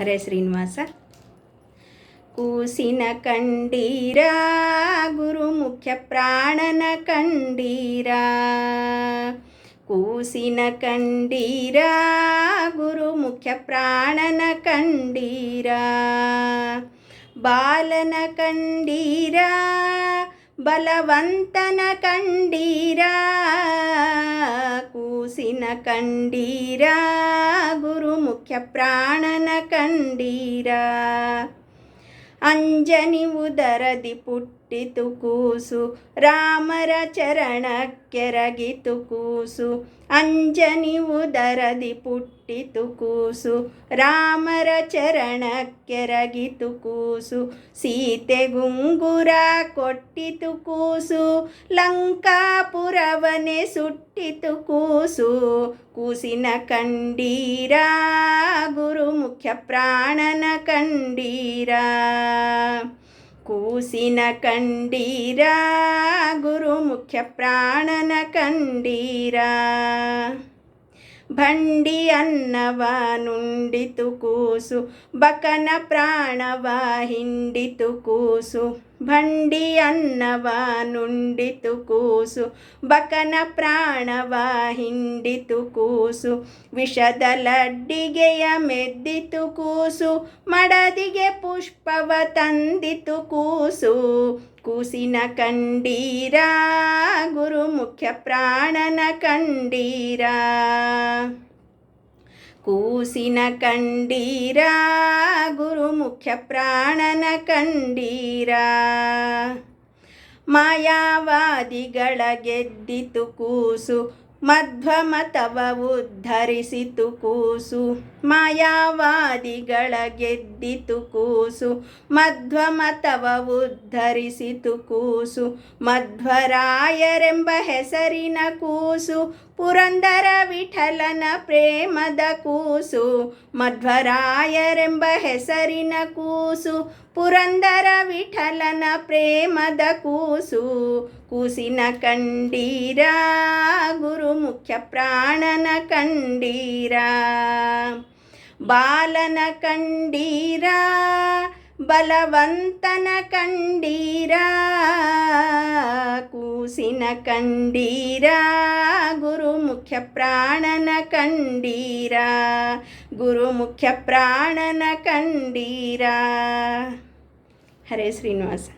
ಹರೇ ಶ್ರೀನಿವಾಸ ಕೂಸಿನ ಕಂಡೀರ ಗುರು ಮುಖ್ಯ ಪ್ರಾಣನ ಕಂಡೀರ ಕೂಸಿನ ಕಂಡೀರ ಗುರು ಮುಖ್ಯ ಪ್ರಾಣನ ಕಂಡೀರ ಬಾಲನ ಕಂಡೀರ ಬಲವಂತನ ಕಂಡೀರ ಕೂಸಿನ ಕಂಡೀರ ಗುರು ಮುಖ್ಯ ಪ್ರಾಣನ ಕಂಡೀರ ಅಂಜನಿ ಉದರದಿ ಪುಟ್ಟಿತು ಕೂಸು. ರಾಮರ ಚರಣಕ್ಕೆರಗಿತು ಕೂಸು. ಅಂಜನಿ ಉದರದಿ ಪುಟ್ಟಿತು ಕೂಸು. ರಾಮರ ಚರಣಕ್ಕೆರಗಿತು ಕೂಸು. ಸೀತೆ ಗುಂಗುರ ಕೊಟ್ಟಿತು ಕೂಸು. ಲಂಕಾಪುರವನೆ ಸುಟ್ಟಿತು ಕೂಸು. ಕೂಸಿನ ಕಂಡೀರ ಗುರು ಮುಖ್ಯ ಪ್ರಾಣನ ಕಂಡೀರ. ಕೂಸಿನ ಕಂಡೀರ ಗುರು ಮುಖ್ಯ ಪ್ರಾಣನ ಕಂಡೀರ. ಭಂಡಿ ಅನ್ನವ ನುಂಡಿತು ಕೂಸು, ಬಕನ ಪ್ರಾಣವ ಹಿಂಡಿತು ಕೂಸು. ಭಂಡಿ ಅನ್ನವ ನುಂಡಿತು ಕೂಸು, ಬಕನ ಪ್ರಾಣವ ಹಿಂಡಿತು ಕೂಸು. ವಿಷದ ಲಡ್ಡಿಗೆಯ ಮೆದ್ದಿತು ಕೂಸು, ಮಡದಿಗೆ ಪುಷ್ಪವ ತಂದಿತು ಕೂಸು. ಕೂಸಿನ ಕಂಡೀರ, ಗುರು ಮುಖ್ಯ ಪ್ರಾಣನ ಕಂಡೀರ. ಕೂಸಿನ ಕಂಡೀರ, ಗುರು ಮುಖ್ಯ ಪ್ರಾಣನ ಕಂಡೀರ. ಮಾಯಾವಾದಿಗಳ ಗೆದ್ದಿತು ಕೂಸು ಮಧ್ವಮತವ ಉದ್ಧರಿಸಿತು ಕೂಸು. ಮಾಯಾವಾದಿಗಳ ಗೆದ್ದಿತು ಕೂಸು. ಮಧ್ವಮತವ ಉದ್ಧರಿಸಿತು ಕೂಸು. ಮಧ್ವರಾಯರೆಂಬ ಹೆಸರಿನ ಕೂಸು. ಪುರಂದರ ವಿಠಲನ ಪ್ರೇಮದ ಕೂಸು. ಮಧ್ವರಾಯರೆಂಬ ಹೆಸರಿನ ಕೂಸು. ಪುರಂದರ ವಿಠಲನ ಪ್ರೇಮದ ಕೂಸು. ಕೂಸಿನ ಕಂಡೀರ ಪ್ರಾಣನ ಕಂಡೀರ, ಬಾಲನ ಕಂಡೀರ, ಬಲವಂತನ ಕಂಡೀರ, ಕೂಸಿನ ಕಂಡೀರ, ಗುರು ಮುಖ್ಯ ಪ್ರಾಣನ ಕಂಡೀರ, ಗುರು ಮುಖ್ಯ ಪ್ರಾಣನ ಕಂಡೀರ. ಹರೇ ಶ್ರೀನಿವಾಸ.